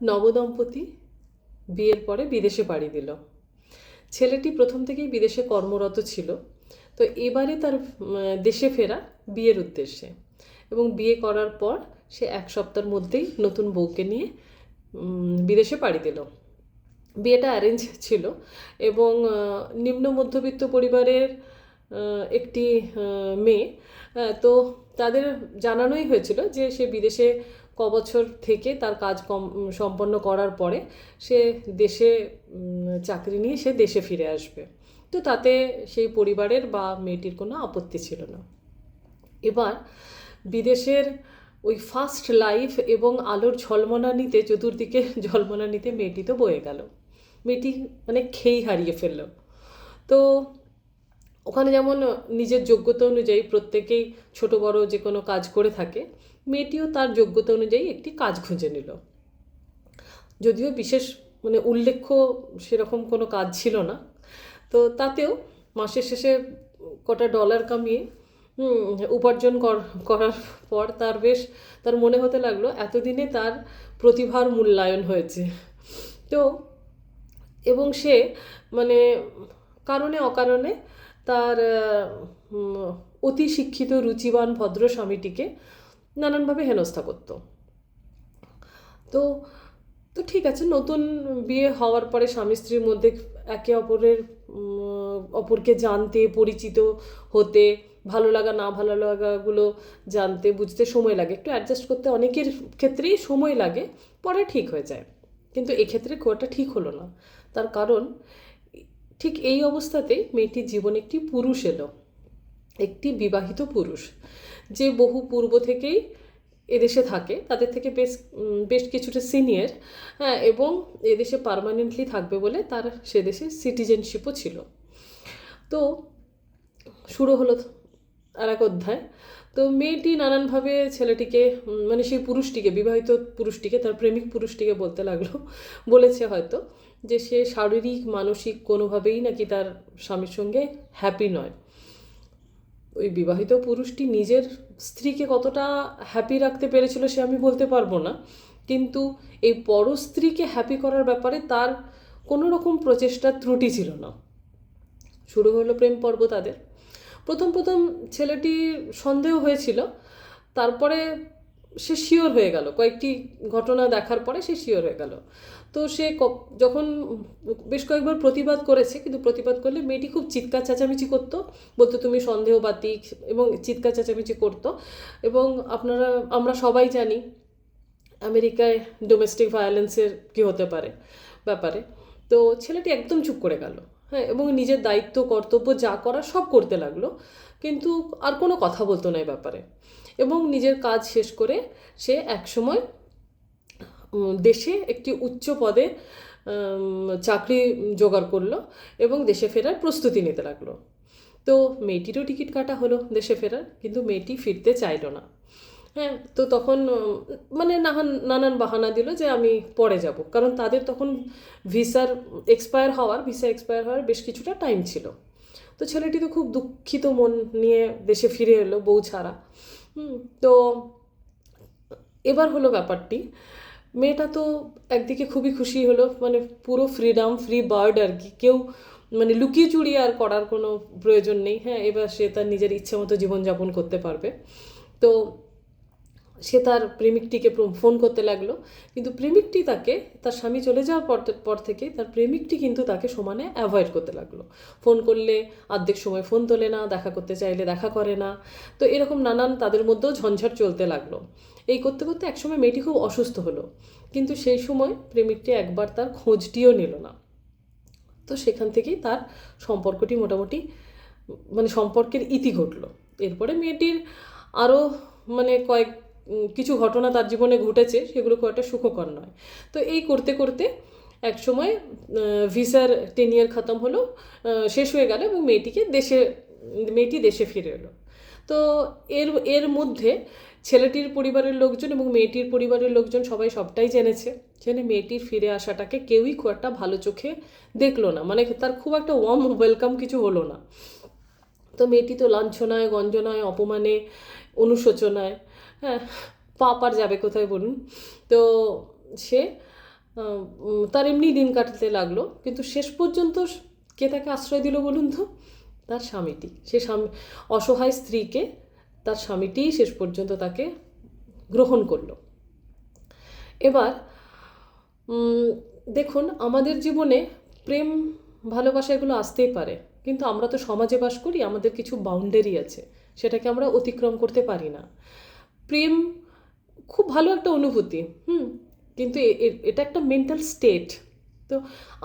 নবদম্পতি বিয়ের পরে বিদেশে পাড়ি দিল। ছেলেটি প্রথম থেকেই বিদেশে কর্মরত ছিল। তো এবারে তার দেশে ফেরা বিয়ের উদ্দেশ্যে এবং বিয়ে করার পর সে এক সপ্তাহের মধ্যেই নতুন বউকে নিয়ে বিদেশে পাড়ি দিল। বিয়েটা অ্যারেঞ্জ ছিল এবং নিম্ন মধ্যবিত্ত পরিবারের একটি মেয়ে তো তাদের জানানোই হয়েছিল যে সে বিদেশে ক বছর থেকে তার কাজ কম সম্পন্ন করার পরে সে দেশে চাকরি নিয়ে সে দেশে ফিরে আসবে। তো তাতে সেই পরিবারের বা মেয়েটির কোনো আপত্তি ছিল না। এবার বিদেশের ওই ফার্স্ট লাইফ এবং আলোর ঝলমলানিতে চতুর্দিকে ঝলমলানিতে মেয়েটি তো বয়ে গেল। মেয়েটি মানে খেই হারিয়ে ফেলল। তো ওখানে যেমন নিজের যোগ্যতা অনুযায়ী প্রত্যেকেই ছোট, বড় যে কোনো কাজ করে থাকে, মেয়েটিও তার যোগ্যতা অনুযায়ী একটি কাজ খুঁজে নিল। যদিও বিশেষ মানে উল্লেখ্য সেরকম কোনো কাজ ছিল না। তো তাতেও মাসের শেষে কটা ডলার কামিয়ে উপার্জন কর- করার পর তার বেশ, তার মনে হতে লাগল এতদিনে তার প্রতিভার মূল্যায়ন হয়েছে। তো এবং সে মানে কারণে অকারণে তার অতি শিক্ষিত রুচিবান ভদ্র স্বামীটিকে নানানভাবে হেনস্থা করত। তো তো ঠিক আছে, নতুন বিয়ে হওয়ার পরে স্বামী স্ত্রীর মধ্যে একে অপরের অপরকে জানতে, পরিচিত হতে, ভালো লাগা, না ভালো লাগাগুলো জানতে, বুঝতে সময় লাগে। একটু অ্যাডজাস্ট করতে অনেকের ক্ষেত্রেই সময় লাগে, পরে ঠিক হয়ে যায়। কিন্তু এক্ষেত্রে খুব ঠিক হলো না। তার কারণ ঠিক এই অবস্থাতেই মেয়েটির জীবনে একটি পুরুষ এলো, একটি বিবাহিত পুরুষ। যে বহু পূর্ব থেকেই এদেশে থাকে, তাদের থেকে বেশ বেশ কিছুটা সিনিয়র হ্যাঁ এবং এদেশে পার্মানেন্টলি থাকবে বলে তার সে দেশে সিটিজেনশিপও ছিল। তো শুরু হলো আর এক অধ্যায়। তো মেয়েটি নানানভাবে ছেলেটিকে মানে সেই পুরুষটিকে, বিবাহিত পুরুষটিকে, তার প্রেমিক পুরুষটিকে বলতে লাগল। বলেছে হয়তো যে সে শারীরিক, মানসিক কোনোভাবেই নাকি তার স্বামীর সঙ্গে হ্যাপি নয়। ওই বিবাহিত পুরুষটি নিজের স্ত্রীকে কতটা হ্যাপি রাখতে পেরেছিল সে আমি বলতে পারব না। কিন্তু এই পর স্ত্রীকে হ্যাপি করার ব্যাপারে তার কোনো রকম প্রচেষ্টার ত্রুটি ছিল না। শুরু হলো প্রেম পর্ব তাদের। প্রথম প্রথম ছেলেটির সন্দেহ হয়েছিল, তারপরে সে শিওর হয়ে গেল। কয়েকটি ঘটনা দেখার পরে সে শিওর হয়ে গেল। তো সে যখন বেশ কয়েকবার প্রতিবাদ করেছে, কিন্তু প্রতিবাদ করলে মেয়েটি খুব চিৎকার চেঁচামেচি করতো, বলতো, তুমি সন্দেহবাতিক এবং চিৎকার চেঁচামেচি করতো এবং আপনারা, আমরা সবাই জানি আমেরিকায় ডোমেস্টিক ভায়োলেন্সের কী হতে পারে, ব্যাপারে। তো ছেলেটি একদম চুপ করে গেল। হ্যাঁ এবং নিজের দায়িত্ব, কর্তব্য যা করা সব করতে লাগল। কিন্তু আর কোনো কথা বলতো না এই ব্যাপারে। এবং নিজের কাজ শেষ করে সে একসময় দেশে একটি উচ্চ পদে চাকরি জোগাড় করল এবং দেশে ফেরার প্রস্তুতি নিতে লাগল। তো মেয়েটিরও টিকিট কাটা হলো দেশে ফেরার, কিন্তু মেয়েটি ফিরতে চাইলো না। হ্যাঁ তো তখন মানে নাহান, নানান বাহানা দিল যে আমি পরে যাব। কারণ তাদের তখন ভিসার এক্সপায়ার হওয়ার, ভিসা এক্সপায়ার হওয়ার বেশ কিছুটা টাইম ছিল। তো ছেলেটি তো খুব দুঃখিত মন নিয়ে দেশে ফিরে এলো বউ ছাড়া। তো এবার হলো ব্যাপারটি। মেয়েটা তো একদিকে খুবই খুশি হলো মানে পুরো ফ্রিডম ফ্রি বার্ড আর কি। কেউ মানে লুকিয়ে চুরিয়ে আর করার কোনো প্রয়োজন নেই। হ্যাঁ এবার সে তার নিজের ইচ্ছে মতো জীবনযাপন করতে পারবে। তো সে তার প্রেমিকটিকে ফোন করতে লাগল। কিন্তু প্রেমিকটি তাকে, তার স্বামী চলে যাওয়ার পর পর থেকে তার প্রেমিকটি কিন্তু তাকে সমানে অ্যাভয়েড করতে লাগল। ফোন করলে অর্ধেক সময় ফোন তোলে না, দেখা করতে চাইলে দেখা করে না। তো এরকম নানান তাদের মধ্যেও ঝঞ্ঝাট চলতে লাগল। এই করতে করতে একসময় মেয়েটি খুব অসুস্থ হলো। কিন্তু সেই সময় প্রেমিকটি একবার তার খোঁজটিও নিল না। তো সেখান থেকেই তার সম্পর্কটি মোটামুটি মানে সম্পর্কের ইতি ঘটলো। এরপরে মেয়েটির আরও মানে কয়েক কিছু ঘটনা তার জীবনে ঘটেছে, সেগুলো খুব একটা সুখকর নয়। তো এই করতে করতে এক সময় ভিসার টেন ইয়ার খতম হলো শেষ হয়ে গেল এবং মেয়েটিকে দেশে, মেয়েটি দেশে ফিরে এলো। তো এর এর মধ্যে ছেলেটির পরিবারের লোকজন এবং মেয়েটির পরিবারের লোকজন সবাই সবটাই জেনেছে জেনে মেয়েটির ফিরে আসাটাকে কেউই খুব একটা ভালো চোখে দেখল না। মানে তার খুব একটা ওয়ার্ম ওয়েলকাম কিছু হলো না। তো মেয়েটি তো লাঞ্ছনায়, গঞ্জনায়, অপমানে, অনুশোচনায় হ্যাঁ আর যাবে কোথায় বলুন? তো সে তার এমনি দিন কাটাতে লাগল, কিন্তু শেষ পর্যন্ত কে তাকে আশ্রয় দিল বলুন তো? তার স্বামীটি। সে স্বামী, অসহায় স্ত্রীকে তার স্বামীটিই শেষ পর্যন্ত তাকে গ্রহণ করল। এবার দেখুন, আমাদের জীবনে প্রেম, ভালোবাসা এগুলো আসতেই পারে, কিন্তু আমরা তো সমাজে বাস করি, আমাদের কিছু বাউন্ডারি আছে, সেটাকে আমরা অতিক্রম করতে পারি না। প্রেম খুব ভালো একটা অনুভূতি, হুম? কিন্তু এটা একটা মেন্টাল স্টেট তো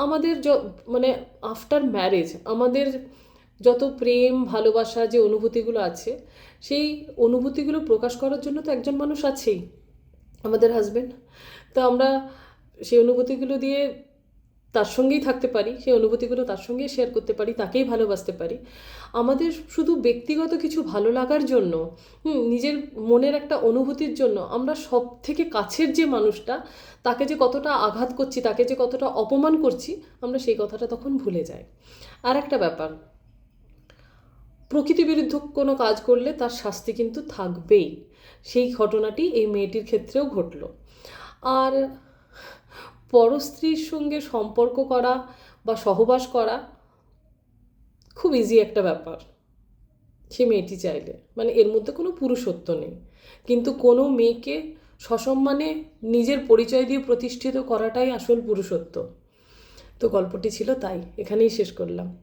আমাদের য মানে আফটার ম্যারেজ আমাদের যত প্রেম, ভালোবাসা যে অনুভূতিগুলো আছে, সেই অনুভূতিগুলো প্রকাশ করার জন্য তো একজন মানুষ আছেই, আমাদের হাজবেন্ড তো আমরা সেই অনুভূতিগুলো দিয়ে তার সঙ্গেই থাকতে পারি, সেই অনুভূতিগুলো তার সঙ্গেই শেয়ার করতে পারি, তাকেই ভালোবাসতে পারি। আমাদের শুধু ব্যক্তিগত কিছু ভালো লাগার জন্য নিজের মনের একটা অনুভূতির জন্য আমরা সব থেকে কাছের যে মানুষটা, তাকে যে কতটা আঘাত করছি, তাকে যে কতটা অপমান করছি, আমরা সেই কথাটা তখন ভুলে যাই। আর একটা ব্যাপার, প্রকৃতি বিরুদ্ধ কোনো কাজ করলে তার শাস্তি কিন্তু থাকবেই। সেই ঘটনাটি এই মেয়েটির ক্ষেত্রেও ঘটল। আর পরস্ত্রীর সঙ্গে সম্পর্ক করা বা সহবাস করা খুব ইজি একটা ব্যাপার। সে মেয়েটি চাইলে। মানে এর মধ্যে কোনো পুরুষত্ব নেই। কিন্তু কোনো মেয়েকে সসম্মানে নিজের পরিচয় দিয়ে প্রতিষ্ঠিত করাটাই আসল পুরুষত্ব। তো গল্পটি ছিল তাই। এখানেই শেষ করলাম।